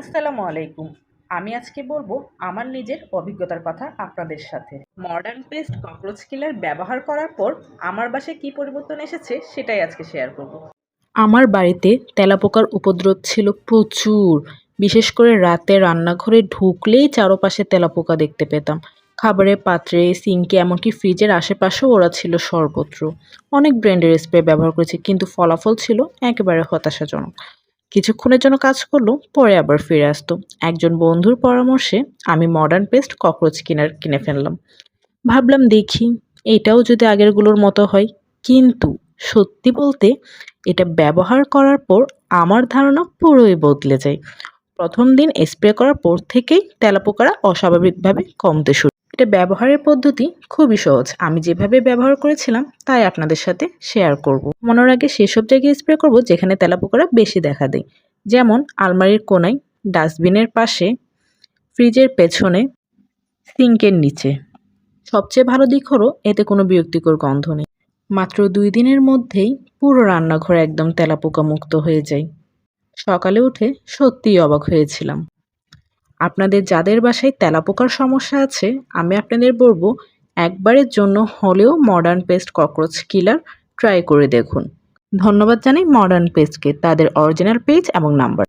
আসসালামু আলাইকুম। আমি আজকে বলব আমার নিজের অভিজ্ঞতার কথা আপনাদের সাথে। মডার্ন পেস্ট ককরোচ কিলার ব্যবহার করার পর আমার বাসায় কি পরিবর্তন এসেছে সেটাই আজকে শেয়ার করব। আমার বাড়িতে তেলাপোকার উপদ্রব ছিল প্রচুর। বিশেষ করে রাতে রান্নাঘরে ঢুকলেই চারপাশে তেলাপোকা দেখতে পেতাম। খাবারের পাত্রে, সিঙ্কে, এমনকি ফ্রিজের আশেপাশেও ওরা ছিল সর্বত্র। অনেক ব্র্যান্ডের স্প্রে ব্যবহার করেছি, কিন্তু ফলাফল ছিল একেবারে হতাশাজনক। কিছুক্ষণের জন্য কাজ করল, পরে আবার ফিরে আসতো। একজন বন্ধুর পরামর্শে আমি মডার্ন পেস্ট ককরোচ কিনার কিনে ফেললাম। ভাবলাম, দেখি, এটাও যদি আগেরগুলোর মতো হয়। কিন্তু সত্যি বলতে এটা ব্যবহার করার পর আমার ধারণা পুরোই বদলে যায়। প্রথম দিন স্প্রে করার পর থেকেই তেলাপোকারা অস্বাভাবিকভাবে কমতে শুরু এটা ব্যবহারের পদ্ধতি খুবই সহজ। আমি যেভাবে ব্যবহার করেছিলাম, তাই আপনাদের সাথে শেয়ার করব। মনের আগে সেসব জায়গায় স্প্রে করব যেখানে তেলাপোকারা বেশি দেখা দেয়। যেমন আলমারির কোনায়, ডাস্টবিনের পাশে, ফ্রিজের পেছনে, সিঙ্কের নিচে। সবচেয়ে ভালো দিক হলো, এতে কোনো বিরক্তিকর গন্ধ নেই। মাত্র দুই দিনের মধ্যেই পুরো রান্নাঘর একদম তেলাপোকা মুক্ত হয়ে যায়। সকালে উঠে সত্যিই অবাক হয়েছিলাম। আপনাদের যাদের বাসায় তেলাপোকার সমস্যা আছে, আমি আপনাদের বলব একবারের জন্য হলেও modern pest cockroach killer try করে দেখুন। ধন্যবাদ জানাই মডার্ন পেস্টকে তাদের অরিজিনাল পেজ এবং নাম্বার